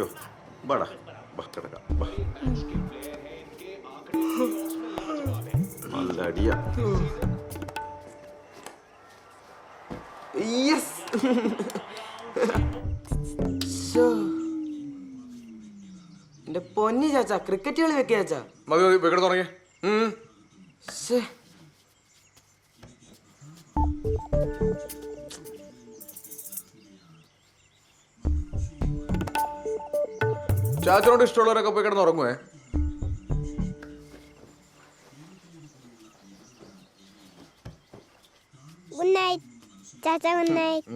അയ്യോ വാടാ വാ കിടക്കാം വാ. നല്ല അടിയ. എന്റെ പൊന്നി ചാച്ച ക്രിക്കറ്റ് കളി വെക്കുക ചാച്ച. മതി മതി ശ്ശേ. ചാച്ചനോട് ഇഷ്ടമുള്ളവരൊക്കെ പോയി കിടന്ന് ഉറങ്ങുവേ. ഗുഡ് നൈറ്റ് ചാച്ച good night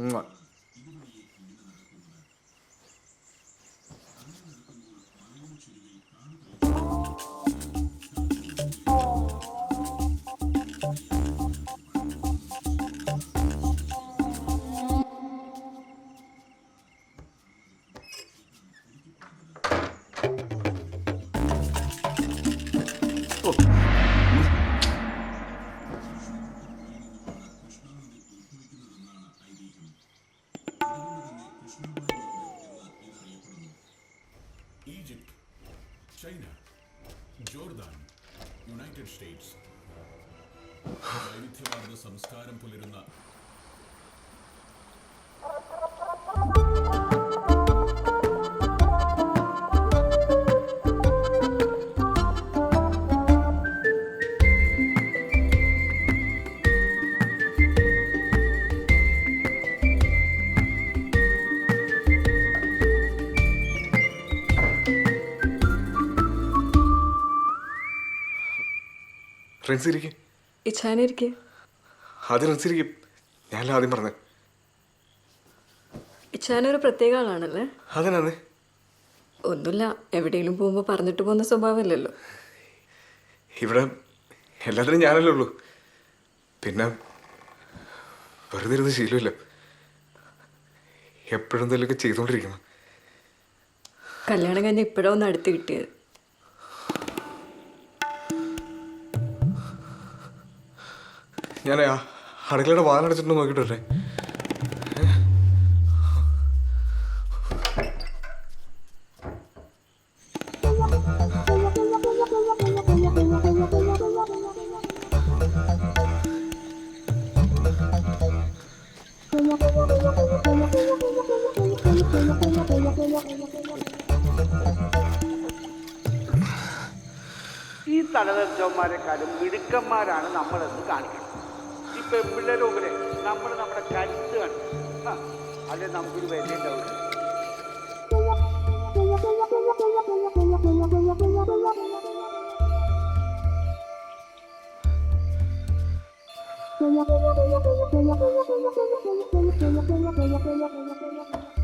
Egypt China Jordan United States വൈവിധ്യമാർന്ന സംസ്കാരം പുലരുന്ന ഫ്രണ്ട്സ് ഇരിക്കും ഇച്ഛാനിരിക്കെ ആദ്യം ഫ്രണ്ട്സ് ഇരിക്കും ഞാനല്ല ആദ്യം പറഞ്ഞത് ഇച്ഛാന ഒരു പ്രത്യേക ആളാണല്ലേ? ഒന്നുമില്ല. എവിടെയെങ്കിലും പോകുമ്പോൾ പറഞ്ഞിട്ട് പോകുന്ന സ്വഭാവമില്ലല്ലോ. ഇവിടെ എല്ലാത്തിനും ഞാനല്ലേ ഉള്ളൂ. പിന്നെ വെറുതെ ഇരുന്ന് ശീലമില്ല. എപ്പോഴും എന്തെങ്കിലുമൊക്കെ ചെയ്തുകൊണ്ടിരിക്കണം കല്യാണം കഴിഞ്ഞ് ഇപ്പോഴാണ് ഒന്ന് അടുത്ത് കിട്ടിയത്. ഞാൻ അടുക്കളയുടെ വാതിലടച്ചിട്ട് നോക്കിയിട്ട് വരട്ടെ. ഈ തലതെറിച്ചവന്മാരെക്കാളും മിടുക്കന്മാരാണ് നമ്മളെന്ന് കാണിക്കണം. ഈ പെൺപിള്ളേരുടെ നമ്മൾ നമ്മുടെ കരുത്ത് കണ്ടു. അല്ലെ നമുക്കൊരു വില ഉണ്ടാവില്ല ഫ്രണ്ട്സ്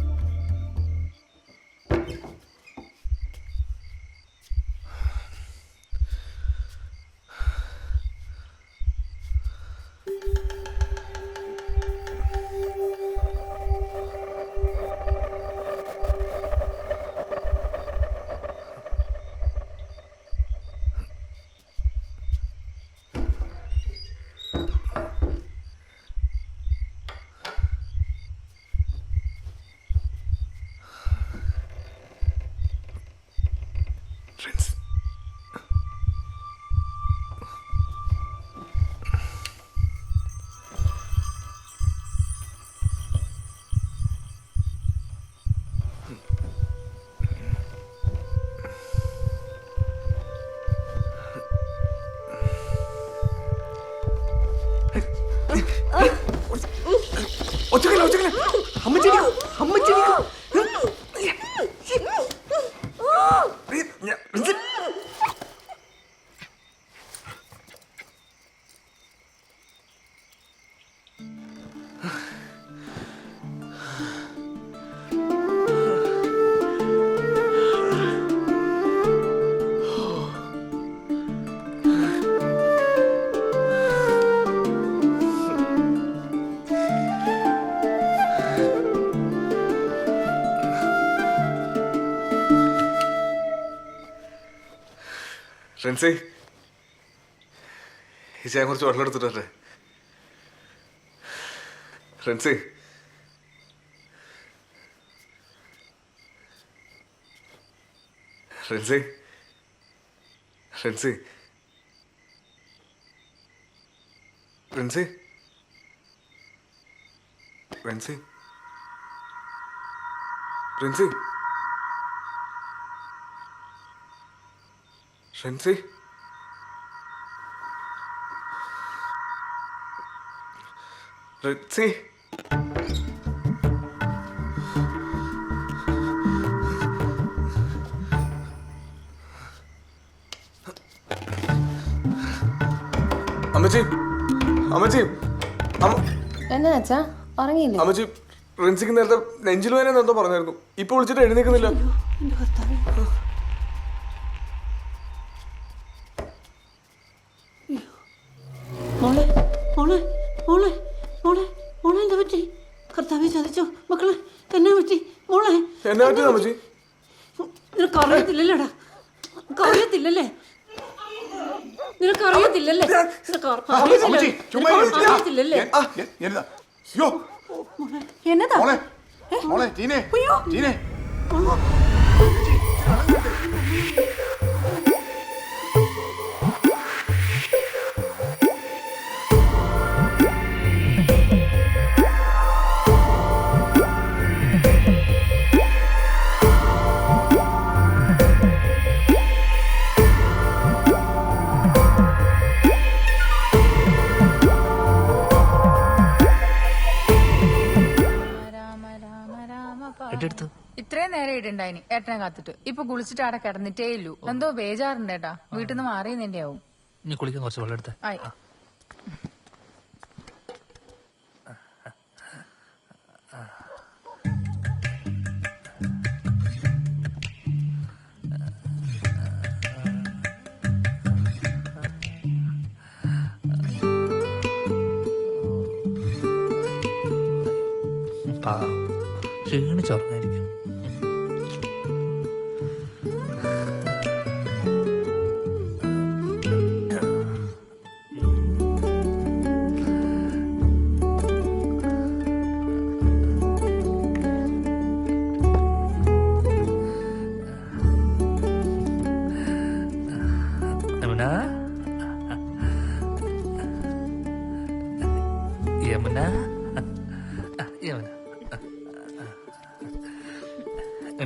ഒച്ചക്കല്ല ഒച്ചക്കല്ല അമ്മച്ചിരിക്കും ഫ്രണ്ട്സേ. ഈ ചായ കുറച്ച് വെള്ളം എടുത്തിട്ട് friends friends. Friends. Friends. Friends. ഫ്രണ്ട്സേ. ഫ്രണ്ട്സേ. ഫ്രണ്ട്സേ റിത്സി അമ്മച്ചി അമ്മച്ചി അമ്മ എന്നാ അച്ഛാ ഉറങ്ങിയില്ലേ? അമ്മച്ചി റിൻസിക്ക് നേരത്തെ നെഞ്ചിൽ വേന പറഞ്ഞായിരുന്നു. ഇപ്പൊ വിളിച്ചിട്ട് എഴുന്നേക്കുന്നില്ല മോളെ മോളെ മോളെ മോളെ മോളെ എന്താ പറ്റി? കർത്താവ് ചതിച്ചോ മക്കളെ എന്നാ പറ്റി? മോളെ എന്നെ പറ്റി അമ്മച്ചി? നിനക്ക് അറിയത്തില്ലല്ലേടാ? അറിയത്തില്ലല്ലേ? നിനക്ക് അറിയത്തില്ലല്ലേ? അറിയത്തില്ലല്ലേ? മോളെ, എന്നതാ? മോളെ ടീനെ അയ്യോ. ഇത്രയും നേരം ഇടുണ്ടായിനി. ഏട്ടനെ കാത്തിട്ട്. ഇപ്പൊ കുളിച്ചിട്ട് അവിടെ കിടന്നിട്ടേ ഇല്ലു. എന്തോ ബേജാറുണ്ട് ഏട്ടാ വീട്ടിൽ നിന്ന് മാറിയെന്നെ ആവും നീ കുളിക്കാൻ കുറച്ച് വെള്ളം എടുത്തേ. ആയി. ആ. ക്ഷീണിച്ചുറങ്ങായിരിക്കും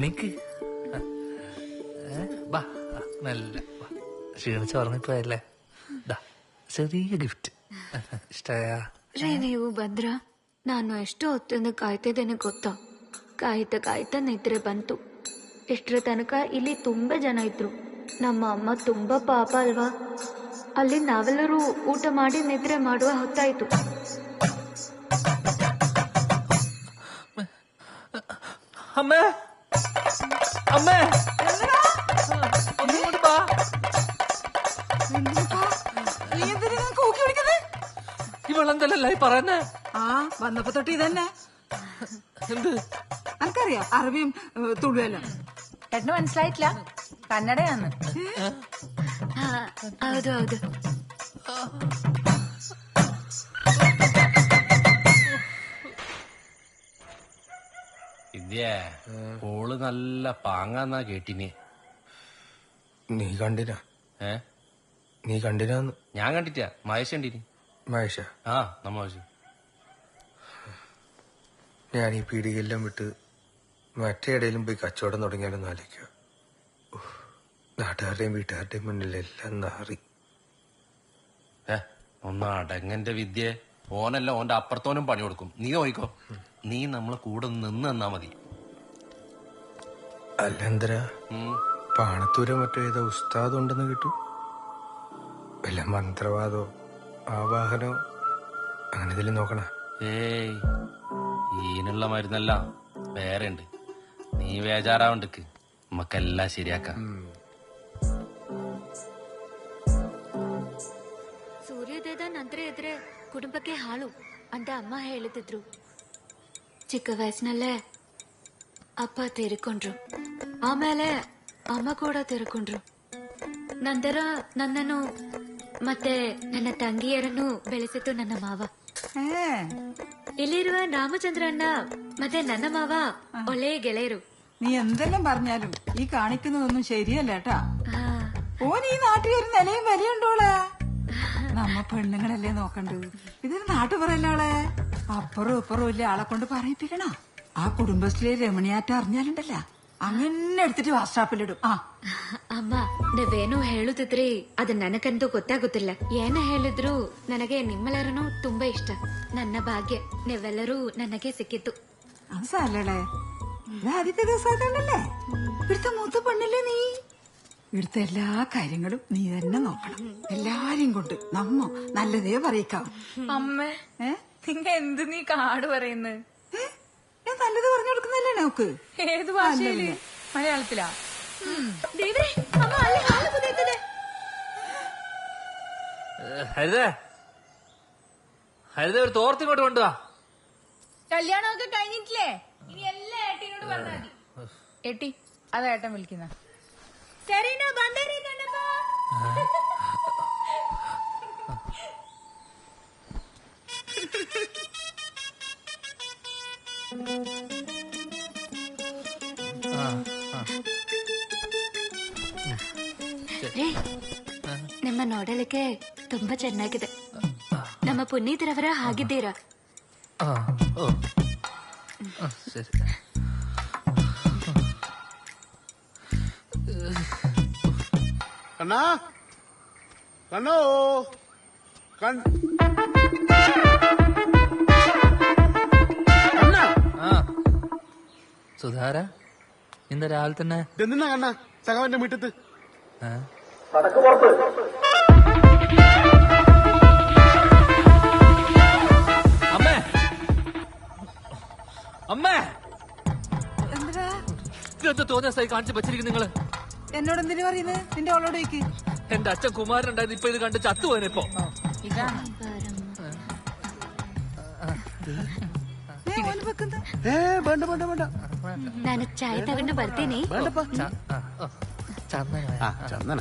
എണീക്ക് ഏ, വാ നല്ല വാ. ക്ഷീണിച്ച് ഉറങ്ങിപ്പോയല്ലേ ദാ ചെറിയ ഗിഫ്റ്റ് ഇഷ്ടമായ ರೀ ನೀವು ಬಂದ್ರ ನಾನು ಎಷ್ಟು ಹೊತ್ತಿಂದ ಕಾಯ್ತಿದ್ದೇನೆ ಗೊತ್ತಾ ಕಾಯ್ತಾ ಕಾಯ್ತಾ ನಿದ್ರೆ ಬಂತು ಇಷ್ಟರ ತನಕ ಇಲ್ಲಿ ತುಂಬಾ ಜನ ಇದ್ರು ನಮ್ಮ ಅಮ್ಮ ತುಂಬಾ ಪಾಪ ಅಲ್ವಾ ಅಲ್ಲಿ ನಾವೆಲ್ಲರೂ ಊಟ ಮಾಡಿ ನಿದ್ರೆ ಮಾಡುವ ಹೊತ್ತಾಯ್ತು അമ്മേ അമ്മേ ഒന്നുകൂടി വാ ഇവളെന്തല്ലേ പറയുന്നേ ആ വന്നപ്പോ തൊട്ട് ഇതന്നെ എന്ത് എനിക്കറിയാം അറബിയും തുളുവല്ലോ ഏട്ടന് മനസ്സിലായിട്ടില്ല കന്നഡയാന്ന് ಹಾ, ಹೌದು ಹೌದು ഇന്ത്യ ഓൾ നല്ല പാങ്ങാന്നാ കേട്ടിനി. നീ കണ്ടിനാ? ഏ? നീ കണ്ടിനാന്ന്? ഞാൻ കണ്ടിട്ടാ മഹേഷ് കണ്ടിന്. മഹേഷ? ആ നമ്മ മഹേഷ്. ഞാൻ ഈ പീടികയെല്ലാം വിട്ട് മറ്റേടയിലും പോയി കച്ചവടം തുടങ്ങിയാലൊന്നും ആലോചിക്കുക. നാട്ടുകാരുടെയും വീട്ടുകാരുടെയും മുന്നിൽ എല്ലാം നാറി. ഏ ഒന്ന് അടങ്ങന്റെ വിദ്യ. ഓനല്ല ഓന്റെ അപ്പുറത്തോനും പണി കൊടുക്കും. നീ നോയിക്കോ. നീ നമ്മളെ കൂടെ നിന്ന് തന്നാ മതി. അല്ല എന്തരാ ഉം. പാണത്തൂരോ മറ്റോ ഏതോ ഉസ്താദ് ഉണ്ടെന്ന് കേട്ടു വല്ല മന്ത്രവാദോ ആവാഹനോ അങ്ങനെ ഇതിൽ നോക്കണ ഏയ് ഈനുള്ള മരുന്നല്ല വേറെ ഉണ്ട് നീ ബേജാറാവണ്ടക്ക് നമുക്കെല്ലാം ശരിയാക്കാം ಸೂರ್ಯೋದಯದ ನಂತರ ಇದ್ರೆ ಕುಟುಂಬಕ್ಕೆ ಹಾಳು ಅಂತ ಅಮ್ಮ ಹೇಳುತ್ತಿದ್ರು ಚಿಕ್ಕ ವಯಸ್ಸಿನಲ್ಲೇ ಅಪ್ಪ ತೀರಿಕೊಂಡ್ರು ಆಮೇಲೆ ಅಮ್ಮ ಕೂಡ ತೀರಿಕೊಂಡ್ರು ನಂತರ ನನ್ನನ್ನು ಮತ್ತೆ ನನ್ನ ತಂಗಿಯರನ್ನು ಬೆಳೆಸಿತು ನನ್ನ ಮಾವ ಇಲ್ಲಿರುವ ರಾಮಚಂದ್ರ ಅಣ್ಣ ಮತ್ತೆ ನನ್ನ ಮಾವ ಒಳ್ಳೆಯ ಗೆಳೆಯರು നീ എന്തെല്ലാം പറഞ്ഞാലും ഈ കാണിക്കുന്നതൊന്നും ശരിയല്ല കേട്ടാ ഓൻ ഈ നാട്ടിൽ ഒരു നിലയും വിലയുണ്ടോളെ നമ്മ പെണ്ണുങ്ങളല്ലേ നോക്കണ്ടത് ഇതൊരു നാട്ടുപുറല്ലോളെ അപ്പുറവും ഇപ്പുറവും ഇല്ല ആളെ കൊണ്ട് പറയിപ്പിക്കണ ആ കുടുംബശ്രീ രമണിയാറ്റ അറിഞ്ഞാലുണ്ടല്ല അങ്ങനെ എടുത്തിട്ട് വാട്സാപ്പിലിടും ആ ಅಮ್ಮ ನೀವೇನು ಹೇಳುತ್ತಿದ್ರಿ ಅದು ನನಗಂತೂ ಗೊತ್ತಾಗುತ್ತಿಲ್ಲ ಏನ ಹೇಳಿದ್ರು ನನಗೆ ನಿಮ್ಮೆಲ್ಲರನ್ನೂ ತುಂಬಾ ಇಷ್ಟ ನನ್ನ ಭಾಗ್ಯ ನೀವೆಲ್ಲರೂ ನನಗೆ ಸಿಕ್ಕಿತ್ತು അത് സാരല്ലേ ഇത് ആദ്യത്തെ ദിവസമായിട്ടല്ലേ ഇവിടുത്തെ മൂത്ത പെണ്ണല്ലേ നീ ഇവിടുത്തെ എല്ലാ കാര്യങ്ങളും നീ തന്നെ നോക്കണം എല്ലാരെയും കൊണ്ട് നമ്മ നല്ലതേ പറയിക്കാം അമ്മ ഏ നിങ്ങ എന്ത് നീ കാട് പറയുന്നത് ഏ? ഞാൻ നല്ലത് പറഞ്ഞു കൊടുക്കുന്നല്ലേ നോക്ക്? ഏത് ഭാഷയിൽ? മലയാളത്തിലാ? ഹരിതേ. ഹരിത ഒരു തോർത്തിങ്ങോട്ട് കൊണ്ടുവാ. കല്യാണമൊക്കെ കഴിഞ്ഞിട്ടില്ലേ? ഇനി എല്ലാ ഏട്ടിനോട് പറഞ്ഞാൽ മതി. ഏട്ടി അതാ ഏട്ടൻ വിളിക്കുന്ന. ರೀ ನಿಮ್ಮ ನೋಡಲಿಕ್ಕೆ ತುಂಬಾ ಚೆನ್ನಾಗಿದೆ ನಮ್ಮ ಪುನೀತರವರ ಹಾಗಿದ್ದೀರಾ ആ ഓ ആ, ശരി കണ്ണാ കണ്ണോ കൺ കണ്ണാ ആ സുധാര ഇന്ന് രാവിലെ തന്നെ ഇതെന്തിനാ കണ്ണാ സഖാവിന്റെ നടക്ക് പുറത്ത്. അമ്മേ. അമ്മേ. എന്തിനാ ഇതെന്ത് തോന്നിയ കാണിച്ച് വെച്ചിരിക്കും നിങ്ങൾ? എന്നോട് എന്തിനു പറയുന്നത് നിന്റെ അവളോട് വയ്ക്ക് എന്റെ അച്ഛൻ കുമാരൻ ഉണ്ടായിരുന്നു ഇപ്പൊ ഇത് കണ്ട് ചത്തുപോയനെ ഇപ്പൊ. നനച്ചായ തകണ്ട ഭർത്തേനെ ചന്ദന.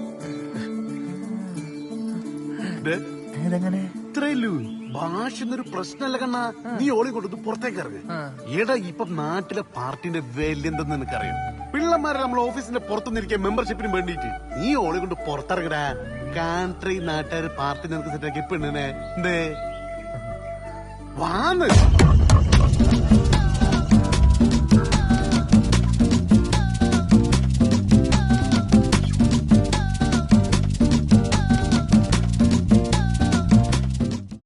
ഇത്രയല്ലൂ ഭാഷ എന്നൊരു പ്രശ്നമല്ല കണ്ണ. നീ ഓളി കൊടുത്ത് പുറത്തേക്ക് ഇറങ്ങ്. എടാ ഇപ്പൊ നാട്ടിലെ പാർട്ടിന്റെ വിലയെന്തെന്ന് നിനക്കറിയാം? പിള്ളമാരെ നമ്മൾ ഓഫീസിന്റെ പുറത്തുനിന്നിരിക്കാൻ മെമ്പർഷിപ്പിന് വേണ്ടിയിട്ട്. നീ ഓളി കൊണ്ട് പുറത്തിറങ്ങടാ. കാൺട്രി നാട്ടുകാർ പാർട്ടി നിനക്ക് സെറ്റാക്കി പെണ്ണിനെ. എന്തേ? വാന്ന്.